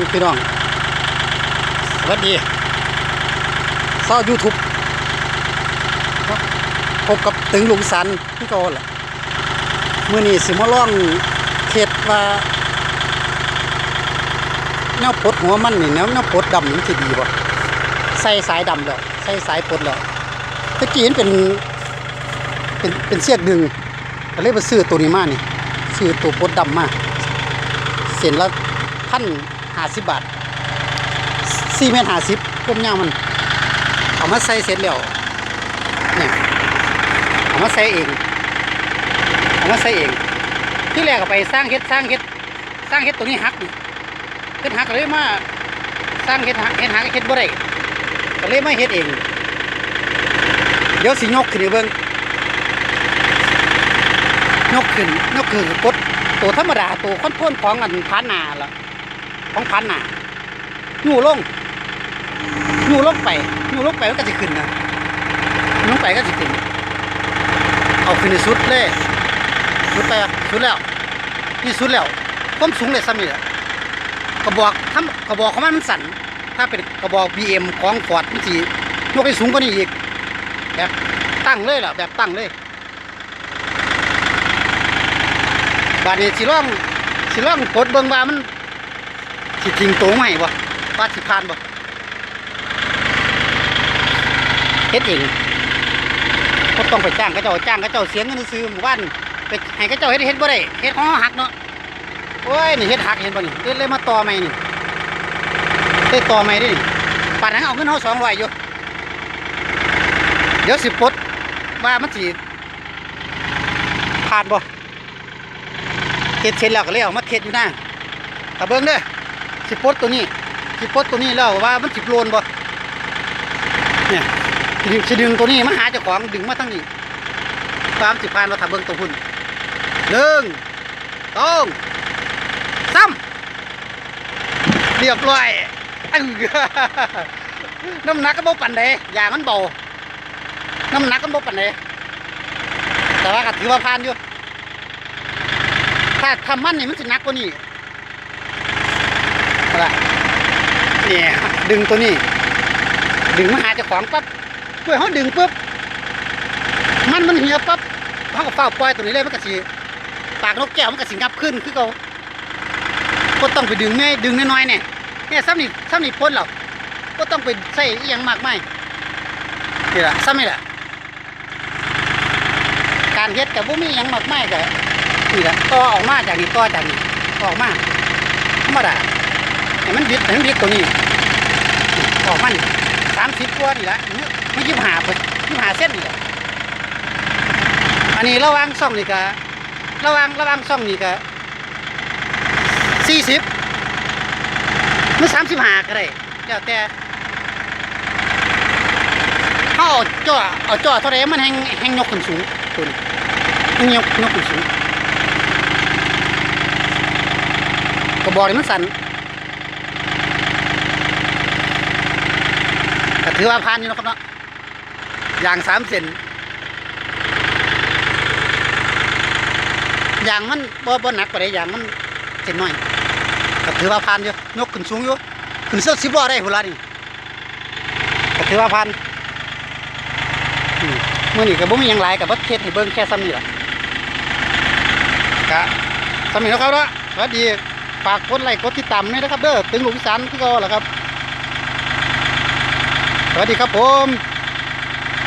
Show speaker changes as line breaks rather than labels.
นี่พี่น้อง สวัสดีซาวยูทูบพบกับตึงหลุงสันพี่กอแหละมื่อนี้สิมาล่องเขตว่าแนวปดหัวมันนี่แนวแนวปดดำนี่สิดีบ่ใส่สายดำแล้วใส่สายปดแล้วตะกี้เห็นเป็นเป็นเป็นเสียกดึงก็เลยมาซื้อตัวนี้มานี่ซื้อตัวปดดำมาเส้นละพัน ห้าสิบบาทสี่เมตรห้าสิบก้มยาวมัน เอามาใส่เสร็จแล้วเนี่ยเอามาใส่เอง เอามาใส่เอง ที่แรกก็ไปสร้างเฮ็ดสร้างเฮ็ดสร้างเฮ็ดตัวนี้หักเฮ็ดหักเลยมาสร้างเฮ็ดหักเฮ็ดหักเฮ็ดบ่ได้ก็เลยมาเฮ็ดเอง เดี๋ยวสิยกขึ้นเบิ่งยกขึ้นยกขึ้นกดตัวธรรมดาตัวค้นพ้นของอันพันนาละ ของพันนาอยู่ลงอยู่ลงไปอยู่ลงไปมันก็จะขึ้นนะยู่ลงไปก็จะขึ้น เอาขึ้นในสุดเลยสุดไปสุดแล้วนี่สุดแล้วความสูงเลยซ้ำนี่แหละกระบอกทำกระบอกของมันมันสั่นถ้าเป็นกระบอก BM ของฟอร์ดมันสียกให้สูงกว่านี้อีก แบบตั้งเลยล่ะแบบตั้งเลยบาดนี้สิล่องสิล่องกดเบิ่งว่ามัน สิทิ้งตัวใหม่บ่ว่าสิผ่านบ่เฮ็ดเองก็ต้องไปจ้างเขาเจ้าจ้างเขาเจ้าเสียงเงินซื้อหมู่บ้านไปให้เขาเจ้าเฮ็ดเฮ็ดบ่ได้เฮ็ดของหักเนาะโอ้ยนี่เฮ็ดหักเห็นบ่นี่เฮ็ดเลยมาต่อใหม่นี่ได้ต่อใหม่ด้นี่ปานนั้นเอาเงินเฮา200อยู่เดี๋ยวสิปลดว่ามันสิผ่านบ่เฮ็ดเสร็จแล้วก็เลยเอามาเทศอยู่หน้าถ้าเบิ่งเด้อ สิปลดตัวนี้สิปลดตัวนี้แล้วว่ามันสิบโลนบ่เนี่ยสิดึงตัวนี้มาหาเจ้าของดึงมาทั้งนี้ความสิผ่านว่าถ้าเบิ่งตัวหุ่นหนึ่งสองสามเรียบร้อยอน้ำหนักก็บ่ปานใดยยางมันเบาน้ำหนักก็บ่ปานใดแต่ว่าก็ถือว่าผ่านอยู่ถ้าทำมันนี่มันจะหนักกว่านี้ อะเนี่ยดึงตัวนี้ ดึงมาหาเจ้าของปั๊บเพื่อเขาดึงปุ๊บมันมันเหี่ยวปั๊บเขาก็เฝ้าปล่อยตัวนี้เลยมันก็สิปากนกแก้วมันก็สิงับขึ้นคือเขาก็ต้องไปดึงแม่ดึงน้อยๆเนี่ยเนี่ยซ้ำนี่ซ้ำนี่พ้นหรอกก็ต้องไปใส่อหยังมากไม่นี่แหละซ้ำนี่แหละการเฮ็ดกับบุมีหยังมากไม่กับนี่แหละต่อออกมาจากนี้ต่อจากนี้ออกมาธรรมดา ให้มันบิดให้มันบิดตัวนี้ ออกมันสามสิบกว่านี่แหละไม่ยี่ห้ายี่ห้าเส้นนี่แหละอันนี้ระวังซ่องนี่ก็ระวังระวังซ่องนี่ก็สี่สิบหรือสามสิบหาก็ได้แล้วแต่เขาเอาจ่อเอาจ่อเท่าไรมันแหงแหงยกขึ้นสูงตัวนี้แหงยกยกขึ้นสูงกระบอกนี่มันสั่น ถือว่าผ่านอยู่นะครับเนาะอย่างสามเซนอย่างมันบ่บ่หนักกว่าใดอย่างมันเซนน้อยก็ถือว่าผ่านอยู่ยกขึ้นสูงอยู่ขึ้นเสื้อสิบล้อได้หุ่นละนี่ก็ถือว่าผ่านอืมมื่อนี้ก็บ่มีหยังหลายกับบ่เทศให้เบิ่งแค่ซ้ำนี่ล่ะกะซ้ำนี่แล้วครับเนาะสวัสดีฝากกดไลค์กดติดตามด้วยนะครับเด้อตึงหลุมอีสานคือก็แหละครับ วัสดีครับผม